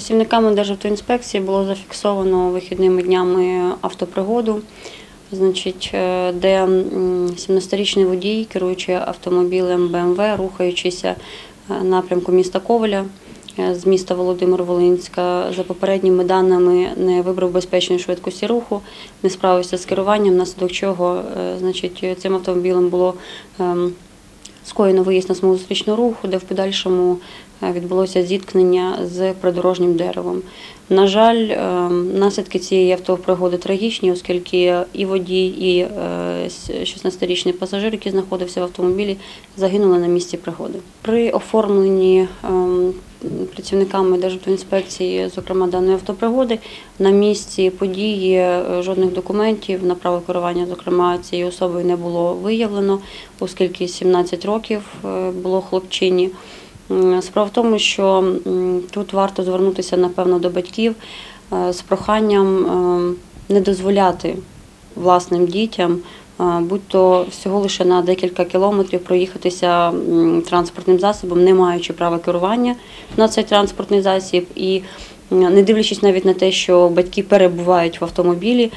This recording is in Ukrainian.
Працівниками Державтоінспекції було зафіксовано вихідними днями автопригоду, значить, е, де 17-річний водій, керуючи автомобілем БМВ, рухаючися е, напрямку міста Ковеля е, з міста Володимир-Волинська, за попередніми даними не вибрав безпечної швидкості руху, не справився з керуванням, внаслідок чого значить, цим автомобілем було ем, скоєно виїзд на смугу руху, де в подальшому відбулося зіткнення з придорожнім деревом. На жаль, е, наслідки цієї автопригоди трагічні, оскільки і водій, і е, 16-річний пасажир, який знаходився в автомобілі, загинули на місці пригоди. При оформленні ем, працівниками Державтоінспекції, зокрема даної автопригоди, на місці події е, жодних документів на право керування, зокрема цією особою, не було виявлено, оскільки 17 років е, було хлопчині. Справа в тому, що тут варто звернутися напевно до батьків е, з проханням е, не дозволяти власним дітям, е, будь-то всього лише на декілька кілометрів проїхатися транспортним засобом, не маючи права керування на цей транспортний засіб. І не дивлячись навіть на те, що батьки перебувають в автомобілі,